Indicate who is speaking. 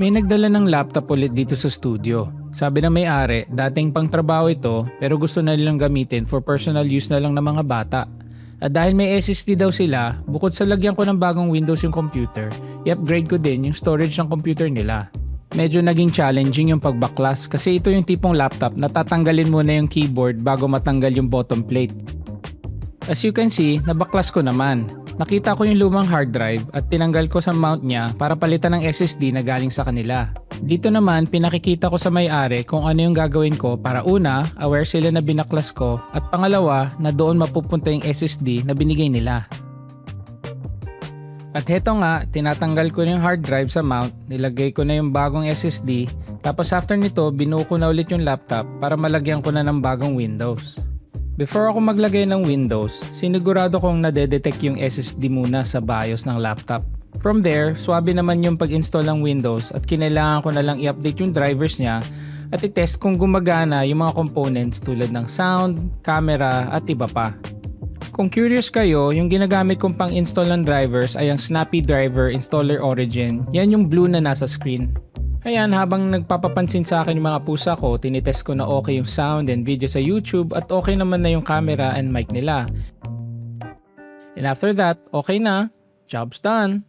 Speaker 1: May nagdala ng laptop ulit dito sa studio. Sabi na may-ari, dating pang trabaho ito pero gusto na nilang gamitin for personal use na lang ng mga bata. At dahil may SSD daw sila, bukod sa lagyan ko ng bagong Windows yung computer, i-upgrade ko din yung storage ng computer nila. Medyo naging challenging yung pagbaklas kasi ito yung tipong laptop na tatanggalin muna yung keyboard bago matanggal yung bottom plate. As you can see, nabaklas ko naman. Nakita ko yung lumang hard drive at tinanggal ko sa mount niya para palitan ng SSD na galing sa kanila. Dito naman, pinakikita ko sa may-ari kung ano yung gagawin ko para una, aware sila na binaklas ko at pangalawa, na doon mapupunta yung SSD na binigay nila. At heto nga, tinatanggal ko yung hard drive sa mount, nilagay ko na yung bagong SSD, tapos after nito, binuo ko na ulit yung laptop para malagyan ko na ng bagong Windows. Before ako maglagay ng Windows, sinigurado kong nadedetect yung SSD muna sa BIOS ng laptop. From there, swabe naman yung pag-install ng Windows at kinailangan ko na lang i-update yung drivers niya at i-test kung gumagana yung mga components tulad ng sound, camera at iba pa. Kung curious kayo, yung ginagamit kong pang install ng drivers ay ang Snappy Driver Installer Origin. Yan yung blue na nasa screen. Ayan, habang nagpapapansin sa akin yung mga pusa ko, tinitest ko na okay yung sound and video sa YouTube at okay naman na yung camera and mic nila. And after that, okay na. Job's done.